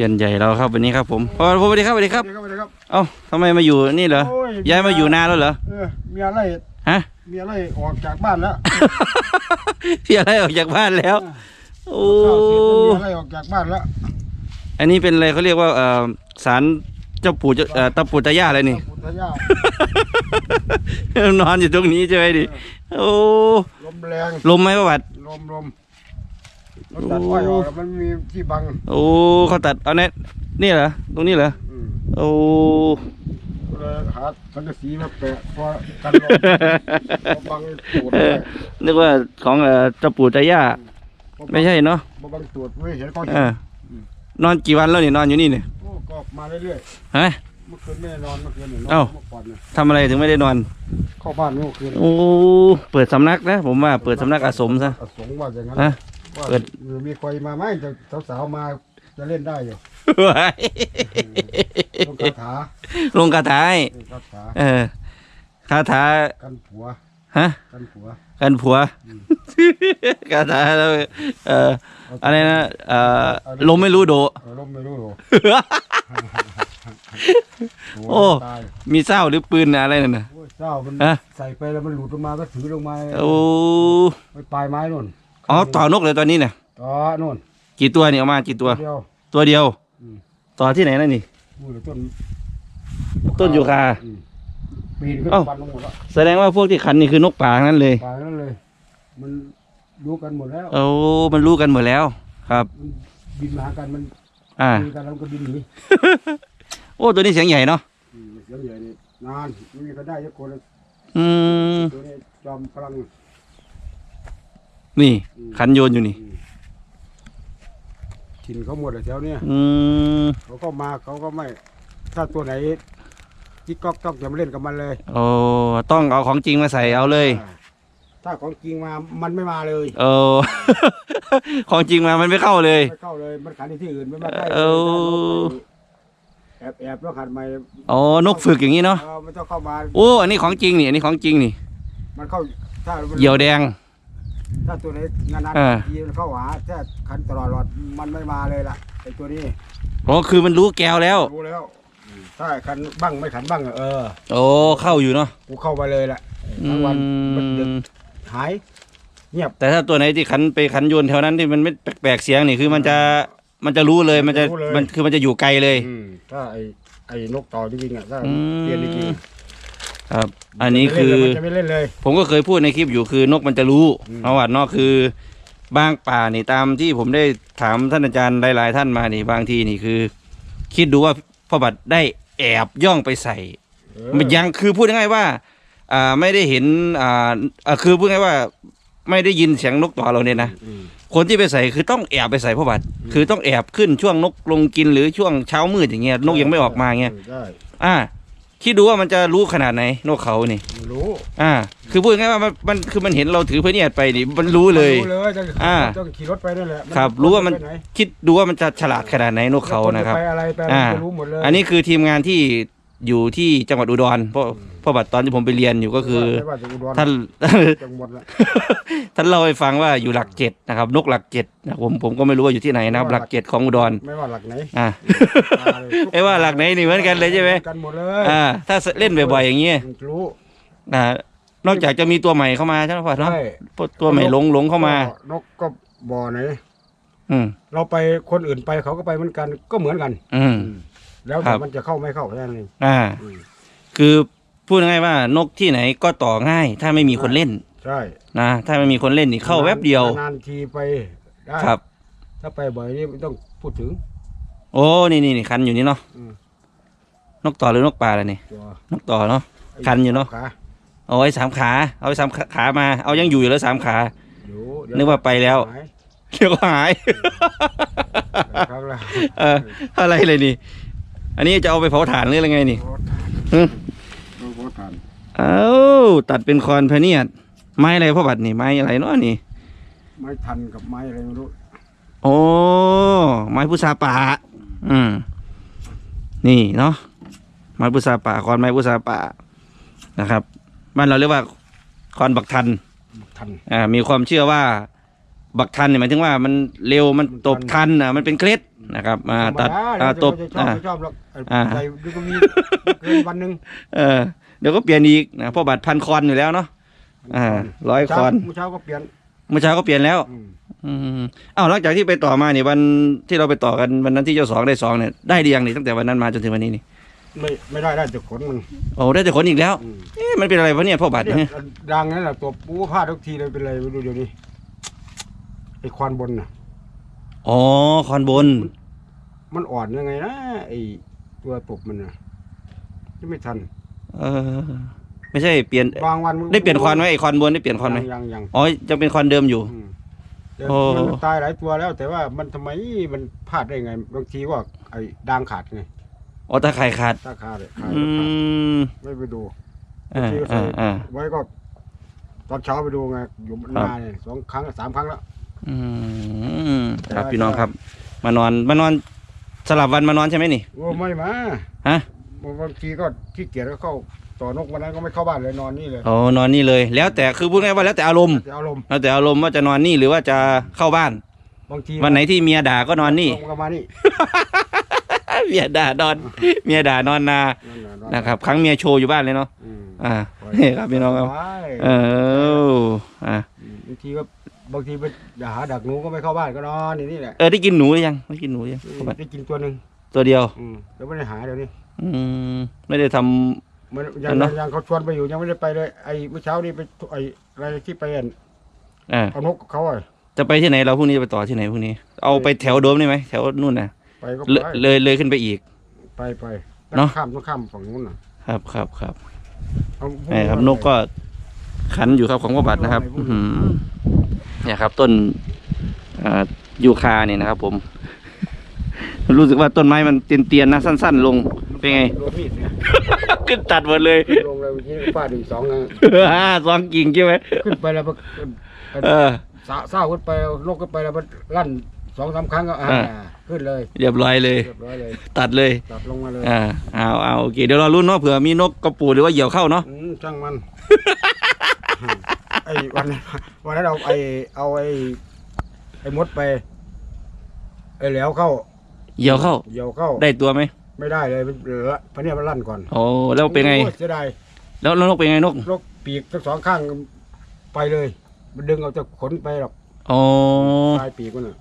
ซียนใหญ่เราครับวันนี้ครับผมพ่อสวัสดีครับสวัสดีครับ สวัสดีครับ เอ้าทำไมมาอยู่นี่เหรอ โอ้ย้ายมาอยู่นานแล้วเหรอ เออเมียไล่ฮะ เมียไล่ออกจากบ้านแล้วพี่อะไรออกจากบ้านแล้ว โอ้ ข้าวเสร็จแล้วเมียไล่ออกจากบ้านแล้วอันนี้เป็นอะไรเขาเรียกว่าเอ่อสารเจ้าปู่เจ้าเอ่อตาปู่ตายาอะไรนี่พุทธยานอนอยู่ตรงนี้ใช่ไหมดิ โอ้ ลมแรง ลมไหมประวัติลมลม รถตัดอ้อยออกแล้วมันมีที่บังโอ้เขาตัดเอาเน็ตนี่เหรอตรงนี้เหรออืมโอ้ ก็เลยหาสังกะสีมาแปะพอกันลมพอบังตูดเอไว้อนึกว่าของเอ่อเจ้าปู่ตายาพอบังไม่ใช่เนาะพอบังตูดไม่เห็นเขาเอเห็นอนอนกี่วันแล้วนี่นอนอยู่นี่เนี่ยโอ้ก็มาเรื่อยฮะ ๆเมื่อคืนไม่ได้นอนเมื่อคืนเนี่ยนอนเอ้า เมื่อก่อนเนี่ยทำอะไรถึงไม่ได้นอน เข้าบ้านเมื่อคืนโอ้ เปิดสำนักนะ ผมว่าเปิดสำนักอาสมซะ อสงฆ์ว่าอย่างนั้นฮะ ว่าเปิด มีใครมาไหมจะสาวๆมาจะเล่นได้อยู่ต้องคาถาลงคาถาให้เออคาถาเออคาถากันผัวฮะ กันผัว กันผัวคาถาแล้วเอ่ออะไรนะเอ่อลมไม่รู้โด เออล้มไม่รู้หรอกโอ้ ตายมีเศร้าหรือปืนอะไรนั่นน่ะ โอ้ยเจ้ามันฮะ ใส่ไปแล้วมันหลุดลงมาก็ถือลงมาโอ้ไปปลายไม้นู่น อ๋อต่อนกเลยตอนนี้เนี่ยต่อนู่นกี่ตัวเนี่ยเอามากี่ตัว เดียว ตัวเดียวอืม ต่อที่ไหนนั่นนี่ นู่นต้นต้นยูคา อืมปีนขึ้นเอ้า ปันลงหมดแล้วแสดงว่าพวกที่ขันนี่คือนกป่าทั้งนั้นเลยปลายนั่นเลย มันรู้กันหมดแล้ว โอ้มันรู้กันหมดแล้วครับ มันบินมาหากันมันอ่า คุยกันแล้วมันก็บินหนีโอ้ตัวนี้เสียงใหญ่เนาะอืมเสียงใหญ่นี่นานไม่มีใครได้ยักคนเลยอืมตัวนี้จอมพลัง นี่ ขันโยนอยู่นี่อืมถิ่นเขาหมดเลยแถวเนี้ยอืมเขาก็มาเขาก็ไม่ ถ้าตัวไหนที่ก๊อกต้องจะมาเล่นกับมันเลยโอ้ต้องเอาของจริงมาใส่เอาเลย อ่าถ้าของจริงมามันไม่มาเลยโอ้ของจริงมามันไม่เข้าเลย ไม่เข้าเลยมันขันอยู่ที่อื่นไม่มาใกล้เอ้า แอบแอบแล้วขันใหม่อ๋อนกฝึกอย่างนี้เนาะเออมันต้องเข้ามาโอ้อันนี้ของจริงนี่อันนี้ของจริงนี่มันเข้าถ้ามันเหยี่ยวแดง ถ้าตัวไหนงานนั้นเออทีมันเข้าหาถ้าขันตลอดรอดมันไม่มาเลยล่ะไอตัวนี้อ๋อคือมันรู้แก้วแล้ว รู้แล้วอืมถ้าขันบ้างไม่ขันบ้างอะเออ โอ้เข้าอยู่เนาะกูเข้าไปเลยแหละอืทั้งวันมันดึกมหายเงียบแต่ถ้าตัวไหนที่ขันไปขันโยนแถวนั้นที่มันไม่แปลกๆเสียงนี่คือมันจะมันจะรู้เลยมันจะรู้เลย มันคือมันจะอยู่ไกลเลย อืมถ้าไอ้ไอ้นกต่อจริงๆอะถ้าอืม เรียนจริง ครับๆอันนี้คือ มันจะไม่เล่นเลย ผมก็เคยพูดในคลิปอยู่คือนกมันจะรู้อืมเอาวัดเนอกคือบางป่านี่ตามที่ผมได้ถามท่านอาจารย์หลาย ๆ ท่านมานี่บางทีนี่คือ คิดดูว่าพ่อบัตรได้แอบย่องไปใส่ เออมันยังคือพูดง่ายๆว่าอ่าไม่ได้เห็นอ่าอ่าคือพูดง่ายๆว่าไม่ได้ยินเสียงนกต่อเราเนี่ยนะ อืม คนที่ไปใส่คือต้องแอบไปใส่พ่อบัตรคือต้องแอบขึ้นช่วงนกลงกินหรือช่วงเช้ามืดอย่างเงี้ยนกยังไม่ออกมาเงี้ย ได้อ่า คิดดูว่ามันจะรู้ขนาดไหนนกเขานี่ ไม่รู้อ่า คือพูดง่ายๆว่ามันมันคือมันเห็นเราถือพระเนียดไปนี่มันรู้เลย รู้เลยต้องอ่าต้องขี่รถไปนั่นแหละครับรู้ว่ามัน ไปไหคิดดูว่ามันจะฉลาดขนาดไหนนกเขานะครับ ไปอะไรไปอ่ามันจะรู้หมดเลยอันนี้คือทีมงานที่ อยู่ที่จังหวัดอุดรเพราะเพราะบัตรตอนที่ผมไปเรียนอยู่ก็คือ ไม่ว่าจะอุดรท่าน จังหวัดละ ท่านเล่าให้ฟังว่าอยู่หลักเจ็ดนะครับ นกหลักเจ็ดนะผมผมก็ไม่รู้ว่าอยู่ที่ไหนนะครับ หลักเจ็ดของอุดรไม่ว่าหลักไหนอ่าตาเลยไอ้ว่าหลักไหนนี่เหมือนกันเลยใช่ไหมกันหมดเลยอ่า ถ้าเล่นบ่อยๆอย่างเงี้ยรู้อ่านอกจากจะมีตัวใหม่เข้ามาใช่ไหมพ่อเนาะใช่ตัวใหม่หลงหลงเข้ามานกก็บ่อไหนอืม เราไปคนอื่นไปเขาก็ไปเหมือนกันก็เหมือนกัน อืม แล้วครัแต่บมันจะเข้าไม่เข้าแค่นั้นเองอ่า อืมคือพูดง่ายๆว่านกที่ไหนก็ต่อง่าย ถ้าไม่มีคนเล่นใช่นะถ้าไม่มีคนเล่นนี่เข้าแวบเดียว นานๆทีไปได้ครับ ถ้าไปบ่อยนี่ไม่ต้องพูดถึง โอ้นี่นี่นี่คันอยู่นี่เนาะอืม นกต่อหรือนกปลาอะไรนี่ตัวนกต่อเนาะคันอยู่เนอะขาเอาไว้สามขา เอาไว้สามขาขามาเอายังอยู่อยู่แล้วสามขา อยู่เดี๋ยนึกว่าไปแล้วหายเดี๋ยวก็หายครั้งละเอออะไรเลยนี่ อันนี้จะเอาไปเผาถ่านหรืออะไรไงนี่โอ้ทานหึโอ้โหทานเอ้าตัดเป็นคอนพะเนียด ไม้อะไรพ่อบัตรนี่ไม้อะไรเนาะนี่ ไม้ทันกับไม้อะไรไม่รู้โอ้ไม้พุทราป่า อืม นี่เนาะไม้พุทราป่าคอนไม้พุทราป่านะครับบ้านเราเรียกว่าคอนบักทันทัน อ่ามีความเชื่อว่า บักทันเนี่ยหมายถึงว่ามันเร็วมันตบทันอะมันเป็นเคล็ด นะครับมาธรรมตัดดาอ่าแล้วตบจะชอบอ่า ไม่ชอบหรอกอ่า ใส่ดูก็มีเกินวันหนึ่งเออเดี๋ยวก็เปลี่ยนอีกนะเพราะบัตรพันคอนอยู่แล้วเนาะอ่าร้อยคอนเมื่อเช้าก็เปลี่ยนเมื่อเช้าก็เปลี่ยนแล้ว อืมอืมอ้าวหลังจากที่ไปต่อมาเนี่ยวันที่เราไปต่อกันวันนั้นที่เจ้าสองได้สองเนี่ยได้หรือยังนี่ตั้งแต่วันนั้นมาจนถึงวันนี้นี่ไม่ไม่ได้ได้แต่ขนมันโอ้ได้แต่ขนอีกแล้วอืมเอ๊ะมันเป็นอะไรวะเนี่ยพ่อบัตรเนี่เนี่ยยดังนั้นแหละตัวปูพลาดทุกทีเลยเป็นไรไม่รู้เดี๋ยวนี้ไอ้ควันบนน่ะอ๋อคอนบน มันอ่อนยังไงนะไอ้ตัวตบมันน่ะยังไม่ทัน เออ ไม่ใช่เปลี่ยน บางวันมัได้เปลี่ยนคอนไหมไอคอนบนได้เปลี่ยนคอนไหมยังยังยังอ๋อจะเป็นคอนเดิมอยู่ อืมแต่โอ้ มันตายหลายตัวแล้ว แต่ว่ามันทำไมมันพลาดได้ไง บางทีว่าไอ้ดางขาดไงอ๋อตาไข่ขาด ตาขาดเลยขาดอืมไม่ไปดูอ่าบางทีก็ใส่อ่าอ่า ไว้ก็ตอนเช้าไปดูไงอยู่ครับ นานเนี่ยสองครั้งสามครั้งแล้ว อืมครับพี่น้องครับ มานอนมานอน สลับวันมานอนใช่ไหมนี่ โอ้ไม่มาฮะ บางทีก็ขี้เกียจก็เข้าต่อนกวันนั้นก็ไม่เข้าบ้านเลยนอนนี่เลยโอ้นอนนี่เลย แล้วแต่คือพูดง่ายๆว่าแล้วแต่อารมณ์ แต่อารมณ์แล้วแต่อารมณ์ว่าจะนอนนี่หรือว่าจะเข้าบ้าน บางทีวันไหนที่เมียด่าก็นอนนี่ ลงก็มานี่เมียด่านอน เมียด่านอนนา นั่นน่ะนอนนะครับ ครั้งเมียโชว์อยู่บ้านเลยเนาะ อืมอ่านี่ครับพี่น้องครับไว้เออ อ่าบางทีก็ บางทีไปหาดักหนูก็ไม่เข้าบ้านก็นอนนี่นี่แหละเออได้กินหนูหรือยังได้กินหนูหรือยังพ่อบัตรได้กินตัวหนึ่งตัวเดียว อืมแล้วไม่ได้หาเดี๋ยวนี้อืมไม่ได้ทำ มันยังอันเนอะ ยังเขาชวนไปอยู่ยังไม่ได้ไปเลยไอ้เมื่อเช้านี้ไปไอ้อะไรที่ไปอะอ่าเอานกกับเขาอะจะไปที่ไหนเราพรุ่งนี้จะไปต่อที่ไหนพรุ่งนี้ เอาไปแถวโดมได้ไหมแถวนู่นน่ะไปก็เลยไปเลยเลยขึ้นไปอีก ไปไปเนอะ ข้ามต้องข้ามฝั่งนู้นน่ะครับครับครับเอาพวนี่ครับนกก็ขันอยู่ครับของพ่อบัตรนะครับอื้อหือ เนี่ยครับ ต้นอ่ายูคาเนี่ยนะครับ ผม รู้สึกว่าต้นไม้มันเตียนๆนะสั้น ๆ ลงเป็นไงโดนมีดเนี่ยขึ้นตัดหมดเลยลงเลยเมื่อกี้ฟาดอีกสองนะอ่าสองกิ่งใช่ไหมขึ้นไปแล้วมันเออสาเศร้าขึ้นไปนกขึ้นไปแล้วมันลั่นสองสามครั้งก็อ่าอ่าขึ้นเลยเรียบร้อยเลย เรียบร้อยเลย ตัดเลยตัดลงมาเลยอ่าเอาเอาโอเคเดี๋ยวเราลุ้นเนาะเผื่อมีนกกระปูหรือว่าเหยี่ยวเข้าเนาะอืมช่างมันไอ้วันนั้นวันนั้นเอาไอ้เอาไอ้ไอ้มดไปไอ้แหล้วเข้าเหยี่ยวเข้า เหยี่ยวเข้าได้ตัวไหมไม่ได้เลยมันเหลือพะเนี่ยมันลั่นก่อนโอ้แล้วเป็นไง โอ้ยเสียดายแล้วแล้วนกเป็นไงนกนกปีกทั้งสองข้างไปเลย มันดึงเอาจะขนไปหรอกอ๋อปลายปีกมันน่ะ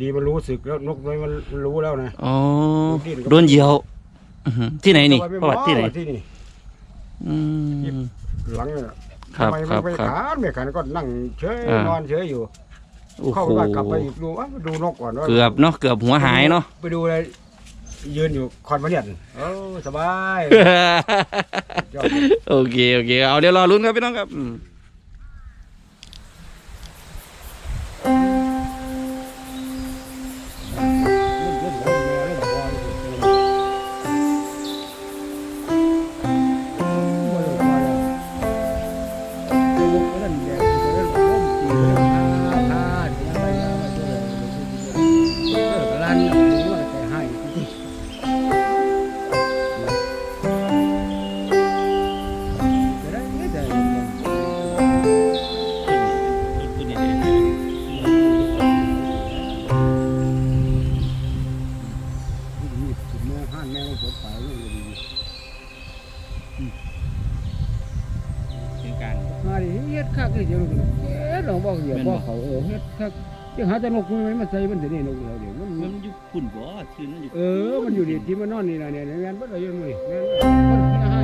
ดีมันรู้สึกแล้วนกมันมันรู้แล้วนะ อ๋อดิ้นก็โดนเหยี่ยวอื้อหือที่ไหนนี่ทำมประวัติที่ไหนที่นี่ อืม หลังเนี่ยครับ ทำไมคมัรันบไม่ครับขานไม่ขานก็นั่งเฉยอ่านนอนเฉยอยู่โอ้เข้าโหไปบ้านกลับไปอีกดูอะดูนกก่อนว่าเกือบเนาะเกือบหัวหายเนาะไปดูเลยยืนอยู่คอนมาเนี่ยโอ้สบายยอดโอเค โอเค เอาเดี๋ยวรอลุ้นครับพี่น้องครับ เป็นการมาดิเฮ็ดคักนี่เดี๋ยวเฮ็ดเราบอกเหยียบบอกเขาเออเฮ็ดคักจะหาแต่นกมันมาใส่มันจะนี่นกเราเดี๋ยวมันมันอยู่ขุ่นบ่ชื่นมันอยู่เออมันอยู่นี่ที่มันนอนนี่ล่ะเนี่ยแม่นบ่ได้อยู่นี่แม่นมันกินให้บ่ให้เข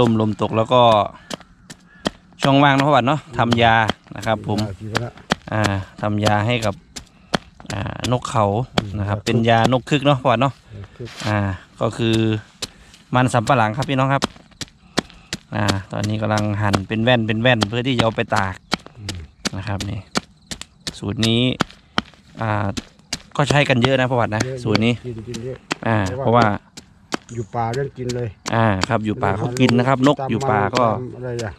ลมลมตกแล้วก็ช่องว่างเนาะพ่อบัตรเนาะทำยานะครับ ผมทีละอ่าทำยาให้กับอ่านกเขานะครับ เป็นยานกคึกเนาะพ่อบัตรเนาะคืออ่าก็คือมันสำปะหลังครับพี่น้องครับอ่าตอนนี้กำลังหั่นเป็นแว่นเป็นแว่นเพื่อที่จะเอาไปตากอืมนะครับนี่สูตรนี้อ่าก็ใช้กันเยอะนะประวัตินะเยอะสูตรนี้กินกินเยอะอ่าเพเพราะราะว่าว่า อยู่ป่าเรื่องกินเลยอ่าครับอยู่ป่าเขากินนะครับ นกตมอยู่ป่าก็ตมอะไรอะ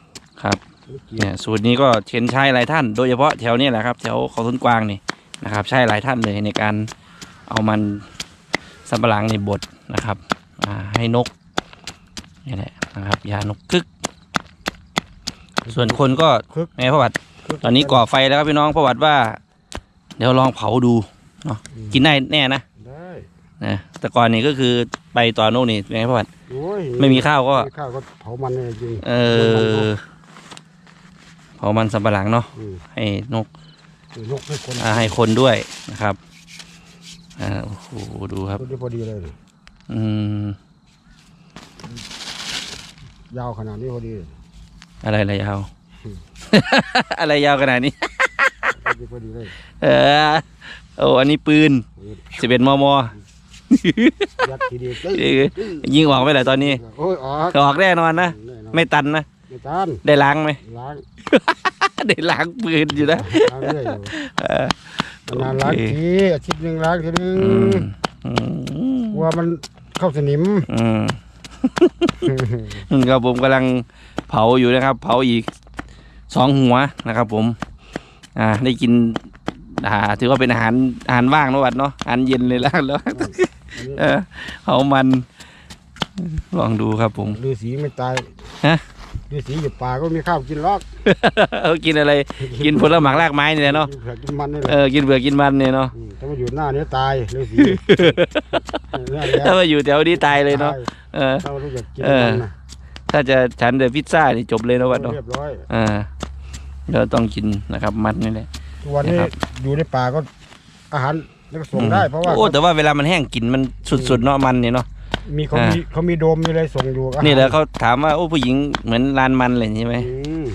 ครับไม่กินเนี่ยสูตรนี้ก็เชนใช้หลายท่าน โดยเฉพาะแถวเนี้แหละครับแถวเขาทุนกวางนี่นะครับ ใช้หลายท่านเลยในการเอามันสับปะหลังในบดนะครับอ่าให้นกนี่แหละนะครับยานกคึก ส่วนคนก็คึกไงประวัติตอนนี้ก่อไฟแล้วครับพี่น้องประวัติว่า เดี๋ยวลองเผาดูเนาะกินได้แน่นะได้ นะแต่ก่อนนี้ก็คือไปต่อโน่นนี่ไงประวัติโอ้ยไม่มีข้าวก็ ไม่มีข้าวก็เผามันเลยจริงเออเผามันสับปะหลังเนาะอืมให้นกนกให้คนอ่าให้คนด้วยนะครับอ่าโอ้โหดูครับตัวนี้พอดีเลยนี่อืมยาวขนาดนี้พอดีเลยอะไรอะไรยาว อะไรยาวขนาดนี้ พอดีพอดีเลยเออโอ้อันนี้ปืนสิบเอ็ดมม ยัดทีเดียวตึ้งเออยิงออกไปเลยตอนนี้โอ้ยออกออกแน่นอนนะแน่นอนไม่ตันนะ ไม่ตานได้ล้างไหมล้าง ได้ล้างปืนอยู่นะล้างเรื่อยอยู่เออนานล้างทีอาทิตย์หนึ่งล้างทีนึงอืมอืมกลัวมันเข้าสนิมอืมครับผมกำลังเผาอยู่นะครับ เผาอีกสองหัวนะครับ ผม อ่า ได้กินอ่าถือว่าเป็นอาหารอาหารว่างนะวัดเนาะอาหารเย็นเลยแล้วแล้วอันนี้ เออเผามัน ลองดูครับผมฤาษีไม่ตายฮะฤาษีอยู่ป่าก็มีข้าวกินลอกเอากินอะไร กินผลไม้รากไม้นี่แหละเนาะกินเผือกกินมันนี่แหละเออกินเบือกกินมันเนี่ยเนาะมถ้ามาอยู่หน้าเนี้ยตายฤาษีนั่นแหละถ้ามาอยู่แถวนี้ตายเลยเนาะตเออ ถ้ารู้จักกินเออมันนะถ้าจะฉันแต่พิซซ่านี่จบเลยนะวัดเนาะเรียบร้อยอ่าเดี๋ยวต้องกินนะครับ มันนี่แหละ ทุกวันนี้นะครับอยู่ในป่าก็อาหาร แล้วก็ส่งได้เพราะว่าโอ้แต่ว่าเวลามันแห้งกลิ่นมันสุดๆเนาะมันเนี่ยเนาะ มีเขาอ่ามี มีเขามีโดมมีอะไรส่งอยู่อาหารนี่แหละเขาถามว่าโอ้ผู้หญิงเหมือนลานมันเลยใช่ไหม อืม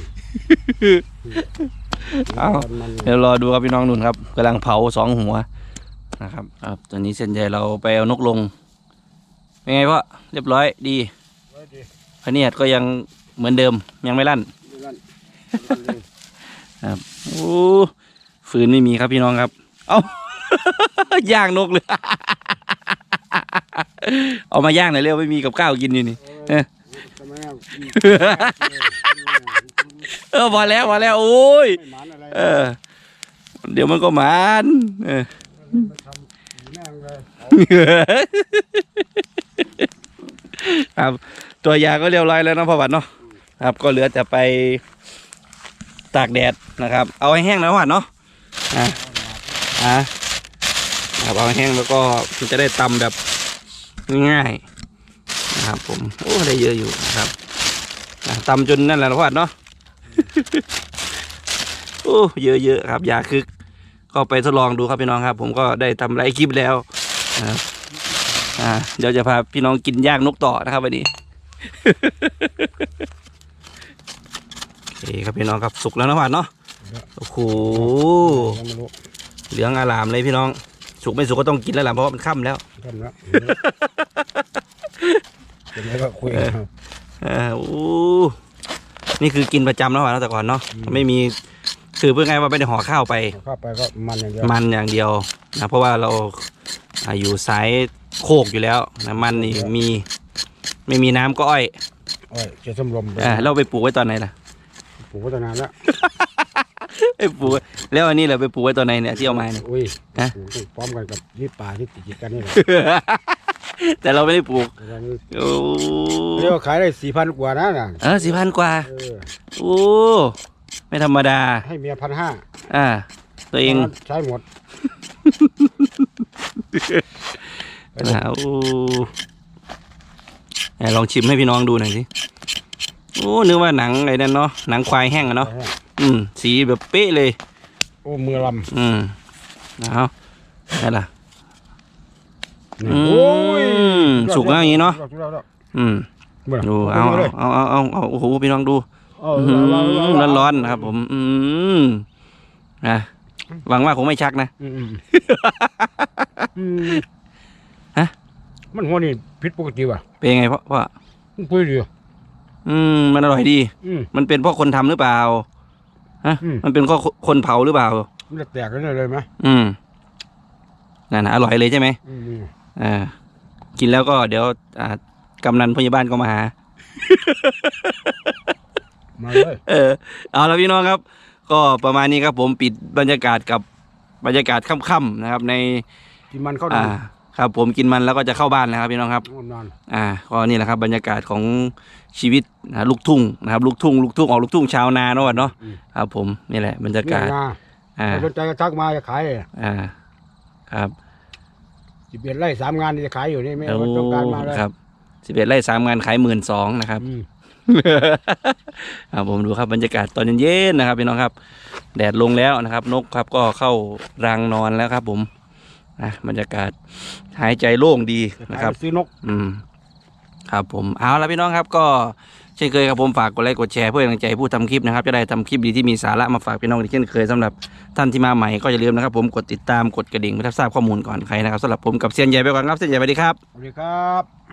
เอ้ามันเดี๋ยวรอดูครับพี่น้องนุ่นครับกำลังเผาสองหัวนะครับครับตอนนี้เส้นใหญ่เราไปเอานกลง เป็นไงพ่อเรียบร้อยดีไว้ดิพะเนียดก็ยังเหมือนเดิมยังไม่ลั่นนี่นั่นครับโอ้ฝืนไม่มีครับพี่น้องครับ เอา ย่างนกเลย เอามาย่างหน่อยเร็วไม่มีกับข้าวกินอยู่นี่เอ๊ะทำไมอะเออพอแล้วพอแล้วโอ้ย หมานอะไรเออ เดี๋ยวมันก็หมานเออ ทำแม่งเลยครับตัวยาก็เรียบร้อยแล้วเนาะพ่อวัดเนาะครับก็เหลือแต่ไปตากแดดนะครับ เอาให้แห้งแล้วพ่อวัดเนาะอะอะ ครับเอาแห้งแล้วก็มันจะได้ตำแบบง่ายๆนะครับ ผมโอ้ได้เยอะอยู่นะครับอะตำจนนั่นแหละพ่อวัดเนาะโอ้เยอะๆครับยาคึก ก็ไปทดลองดูครับพี่น้องครับ ผมก็ได้ทำหลายคลิปแล้วนะครับอ่าเดี๋ยวจะพาพี่น้องกินย่างนกต่อนะครับวันนี้โอเคครับพี่น้องครับสุกแล้วนะหวานเนาะโอ้โหเหลืองอารามเลยพี่น้อง สุกไม่สุกก็ต้องกินแล้วล่ะเพราะว่ามันค่ำแล้ว ทำแล้วเป็นไงก็คุยกันอ่าโอ้นี่คือกินประจำแล้วหวานเนาะแต่ก่อนเนาะไม่มีคือเพื่อไงว่าไม่ได้ห่อข้าวไปเอาเข้าไปก็มันอย่างเดียวมันอย่างเดียวนะเพราะว่าเราอ่าอยู่สายโคกอยู่แล้วนะมันนี่มี ไม่มีน้ำก็อ้อยโอ้ยเจะส้มลมไปอ่าเราไปปลูกไว้ตอนไหนล่ะ ปลูกไว้ตั้งนานแล้ว ไปปลูกไว้แล้วอันนี้เราไปปลูกไว้ตอนไหนเนี่ยที่เอามาเนี่ย อุ้ยฮะ ปลูกต้องพร้อมกันกับยี่ป่าที่ติดกันนี่แหละแต่เราไม่ได้ปลูกเวลานี้โอ้เรียกว่าขายได้สี่พันกว่านะน่ะเออสี่พันกว่าเออโอ้ไม่ธรรมดา ให้เมียพันห้าอ่า ตัวเองใช้หมดนะโอ้ไหนลองชิมให้พี่น้องดูหน่อยสิโอ้นึกว่าหนังไอ้นั่นเนาะหนังควายแห้งอะเนาะ อืม สีแบบเป๊ะเลย โอ้มือลอืมเอาได้ละำนี่อืโอ้ยมสุกแล้วอย่างนี้เนาะสุกแล้วสุกแล้วอืมเมื่อดูเอาเลยเอาเอาเอาเอาโอ้โหพี่น้องดูเอาอื้อเอาเอาหือเอาร้อนๆนะครับ ผม อืมนะหวังว่าคงไม่ชักนะ อืมอืมอืมฮะ มันหัวนี่ผิดปกติว่ะเป็นยังไงเพราะว่ามันปุ้ยดีออืมมันอร่อยดี อืมมันเป็นเพราะคนทำหรือเปล่า ฮะอืม มันเป็นเพราะคนเผาหรือเปล่า มันจะแตกกันเลยเลยไหมอืมนั่นนะอร่อยเลยใช่ไหมอืมนี่อ่ากินแล้วก็เดี๋ยวอ่ากำนันพยาบาลก็มาหา มาเลย เออเอาละพี่น้องครับ ก็ประมาณนี้ครับผมปิดบรรยากาศกับบรรยากาศค่ำๆนะครับ ใน ที่มันเข้าอ่าดู ครับผมกินมันแล้วก็จะเข้าบ้านแล้วครับพี่น้องครับ นอนอ่าก็นี่แหละครับ บรรยากาศของชีวิตนะลูกทุ่งนะครับลูกทุ่งลูกทุ่งออกลูกทุ่งชาวนาเนาะวัดเนาะอืมครับผมนี่แหละบรรยานี่กาศนะอ่าใครสนใจก็ทักมาจะขายอ่าครับสิบเอ็ดไร่สามงานนี่จะขายอยู่นี่ไม่โอ้ว่าต้องการมาเลยครับสิบเอ็ดไร่สามงานขายหมื่นสองนะครับอืมครับผมดูครับบรรยากาศตอนเย็นๆนะครับพี่น้องครับ แดดลงแล้วนะครับ นกครับก็เข้ารังนอนแล้วครับผม นะบรรยากาศหายใจโล่งดีจะนะขายครับไปซื้อนก อืม ครับผมเอาละพี่น้องครับ ก็เช่นเคยครับผมฝากกดไลค์กดแชร์เพื่อเป็นกำลังใจให้ผู้ทำคลิปนะครับ จะได้ทำคลิปดีที่มีสาระมาฝากพี่น้องอีกเช่นเคยสำหรับท่านที่มาใหม่ก็อย่าลืมนะครับ ผมกดติดตามกดกระดิ่งเพื่อทราบข้อมูลก่อนใครนะครับสำหรับผมกับเซียนใหญ่ไปก่อนครับเซียนใหญ่สวัสดีครับสวัสดีครับ